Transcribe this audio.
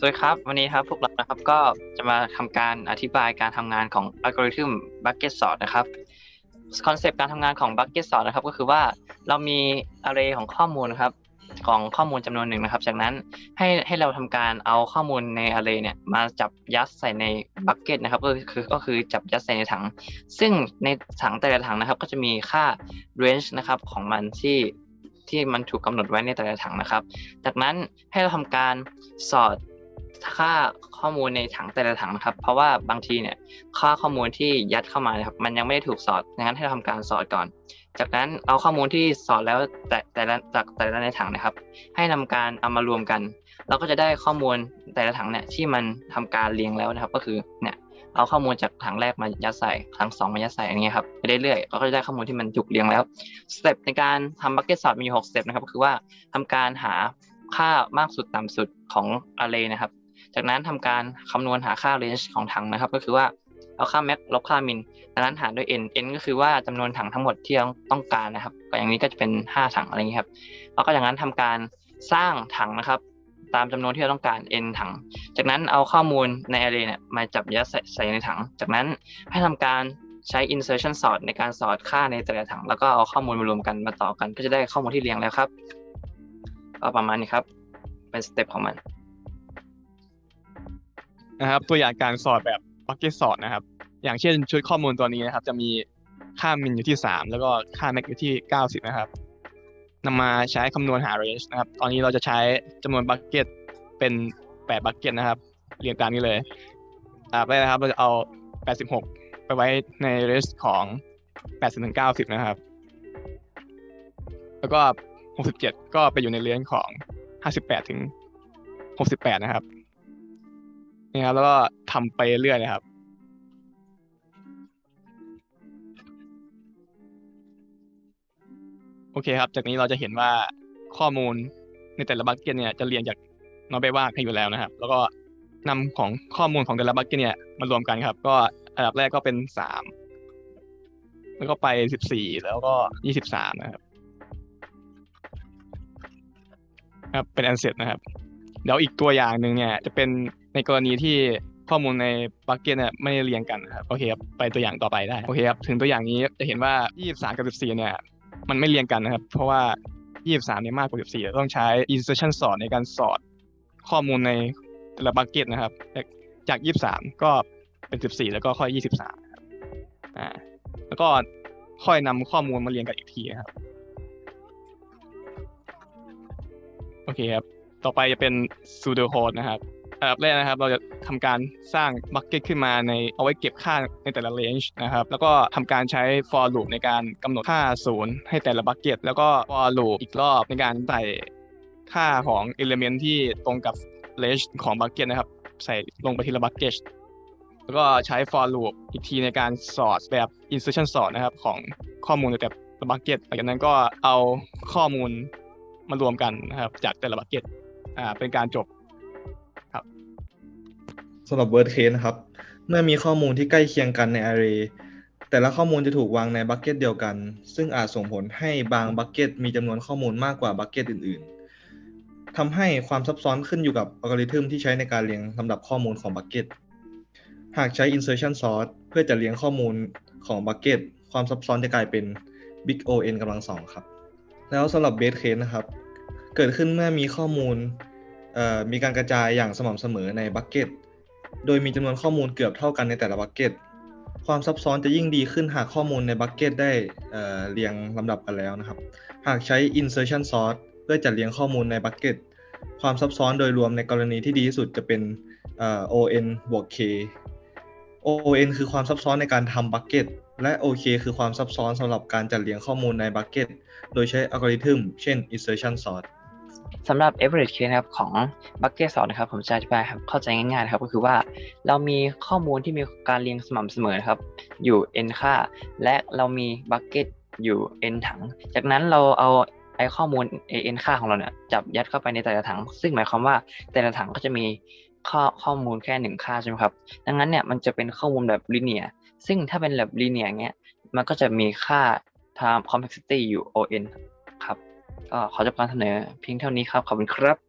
สวัสดีครับ วันนี้ครับพวกเรานะครับก็จะมาทำการอธิบายการทำงานของอัลกอริทึม Bucket Sort นะครับคอนเซปต์การทำงานของ Bucket Sort นะครับ ก็คือว่าเรามี array ของข้อมูลครับของข้อมูลจำนวนหนึ่งนะครับ จากนั้นให้ให้เราทำการเอาข้อมูลใน array เนี่ยมาจับยัดใส่ใน bucket นะครับก็คือก็คือจับยัดใส่ในถัง ซึ่งในถังแต่ละถังนะครับ ก็จะมีค่า range นะครับของมันที่ที่มันถูกกำหนดไว้ในแต่ละถังนะครับ จากนั้นให้เราทำการสอด ค่าข้อมูลในถังแต่ละถังนะครับ เพราะว่าบางทีเนี่ยค่าข้อมูลที่ยัดเข้ามานะครับมันยังไม่ได้ถูกสอดดังนั้นให้เราทำการสอดก่อน จากนั้นเอาข้อมูลที่สอดแล้วแต่แต่ละจากแต่ละในถังนะครับ ให้นำการเอามารวมกัน เราก็จะได้ข้อมูลแต่ละถังเนี่ยที่มันทำการเรียงแล้วนะครับ ก็คือเนี่ยเอาข้อมูลจากถังแรกมายัดใส่ถังสองมายัดใส่อย่างเงี้ยครับไปเรื่อยๆเราก็จะได้ข้อมูลที่มันถูกเรียงแล้วสเต็ปในการทำบัคเก็ตสอดมีหกสเต็ปนะครับก็คือว่าทำการหาค่ามากสุดต่ำสุดของ array นะครับ จากนั้นทำการคำนวณหาค่า range ของถังนะครับ ก็คือว่าเอาค่า max ลบค่า min จากนั้นหารด้วย n n ก็คือว่าจำนวนถังทั้งหมดที่เราต้องการนะครับ ก็อย่างนี้ก็จะเป็น 5 ถังอะไรอย่างนี้ครับแล้วก็จากนั้นทำการสร้างถังนะครับ ตามจำนวนที่เราต้องการ n ถัง จากนั้นเอาข้อมูลใน array เนี่ยมาจับยัดใส่ในถัง จากนั้นให้ทำการใช้ insertion sort ในการสอดค่าในแต่ละถัง แล้วก็เอาข้อมูลมารวมกันมาต่อกัน ก็จะได้ข้อมูลที่เรียงแล้วครับ ก็ประมาณนี้ครับ เป็นสเต็ปของมัน นะครับ ตัวอย่างการสอดแบบ bucket sort นะครับ อย่างเช่นชุดข้อมูลตัวนี้นะครับ จะมีค่า min อยู่ที่ 3 แล้วก็ค่า max อยู่ที่ 90 นะครับนำมาใช้คำนวณหา range นะครับ ตอนนี้เราจะใช้จำนวน bucket เป็น8 bucket นะครับ เรียงตามนี้เลยอ่าไปนะครับ เราจะเอา 86 ไปไว้ใน range ของ 80ถึง90 นะครับ แล้วก็ 67 ก็ไปอยู่ใน range ของ 58ถึง68 นะครับ นี่ครับแล้วก็ทำไปเรื่อยนะครับ โอเคครับ จากนี้เราจะเห็นว่าข้อมูลในแต่ละบัคเก็ตเนี่ยจะเรียงจากน้องไปว่าให้อยู่แล้วนะครับ แล้วก็นำของข้อมูลของแต่ละบัคเก็ตเนี่ยมารวมกันครับ ก็อันดับแรกก็เป็นสามแล้วก็ไปสิบสี่แล้วก็ยี่สิบสามนะครับครับเป็นอันเสร็จนะครับเดี๋ยวอีกตัวอย่างหนึ่งเนี่ยจะเป็นในกรณีที่ข้อมูลในบัคเก็ตเนี่ยไม่ได้เรียงกันครับโอเคครับไปตัวอย่างต่อไปได้โอเคครับถึงตัวอย่างนี้จะเห็นว่า 23 กับ 14 เนี่ยมันไม่เรียงกันนะครับ เพราะว่า 23 เนี่ยมากกว่า 14 ต้องใช้ insertion sort ในการสอดข้อมูลในแต่ละบัคเก็ตนะครับ จาก 23 ก็เป็น 14 แล้วก็ค่อย 23ครับอ่าแล้วก็ค่อยนำข้อมูลมาเรียงกันอีกทีครับโอเคครับต่อไปจะเป็น pseudo code นะครับ อันดับแรกนะครับ เราจะทำการสร้าง bucket ขึ้นมาในเอาไว้เก็บค่าในแต่ละ range นะครับ แล้วก็ทำการใช้ for loop ในการกำหนดค่าศูนย์ให้แต่ละ bucket แล้วก็ for loop อีกรอบในการใส่ค่าของ element ที่ตรงกับ range ของ bucket นะครับ ใส่ลงไปทีละ bucket แล้วก็ใช้ for loop อีกทีในการสอดแบบ insertion sort นะครับของข้อมูลในแต่ละ bucket หลังจากนั้นก็เอาข้อมูลมารวมกันนะครับจากแต่ละ bucket อ่าเป็นการจบ สำหรับ word case นะครับ เมื่อมีข้อมูลที่ใกล้เคียงกันใน array แต่ละข้อมูลจะถูกวางในบัคเก็ตเดียวกัน ซึ่งอาจส่งผลให้บางบัคเก็ตมีจำนวนข้อมูลมากกว่าบัคเก็ตอื่น ๆทำให้ความซับซ้อนขึ้นอยู่กับอัลกอริทึมที่ใช้ในการเรียงลำดับข้อมูลของบัคเก็ต หากใช้ insertion sort เพื่อจะเรียงข้อมูลของบัคเก็ตความซับซ้อนจะกลายเป็น big O n กำลังสองครับ แล้วสำหรับ base case นะครับ เกิดขึ้นเมื่อมีข้อมูลมีการกระจายอย่างสม่ำเสมอในบัคเก็ต โดยมีจำนวนข้อมูลเกือบเท่ากันในแต่ละบัคเก็ต ความซับซ้อนจะยิ่งดีขึ้นหากข้อมูลในบัคเก็ตได้เอ่อเรียงลำดับกันแล้วนะครับ หากใช้ insertion sort เพื่อจัดเรียงข้อมูลในบัคเก็ต ความซับซ้อนโดยรวมในกรณีที่ดีที่สุดจะเป็น on บวก k on คือความซับซ้อนในการทำบัคเก็ตและ ok คือความซับซ้อนสำหรับการจัดเรียงข้อมูลในบัคเก็ต โดยใช้อัลกอริทึม เช่น insertion sort สำหรับ average case นะครับของ bucket sort นะครับผมจะอธิบายครับเข้าใจง่ายๆนะครับก็คือว่าเรามีข้อมูลที่มีการเรียงสม่ำเสมอนะครับอยู่ n ค่า และเรามี bucket อยู่ n ถัง จากนั้นเราเอาไอข้อมูล n ค่าของเราเนี่ยจับยัดเข้าไปในแต่ละถัง ซึ่งหมายความว่าแต่ละถังก็จะมีข้อข้อมูลแค่หนึ่งค่าใช่ไหมครับ ดังนั้นเนี่ยมันจะเป็นข้อมูลแบบ linear ซึ่งถ้าเป็นแบบ linear เงี้ย มันก็จะมีค่า time complexity อยู่ on ครับ ก็ขอจบการเสนอเพียงเท่านี้ครับ ขอบคุณครับ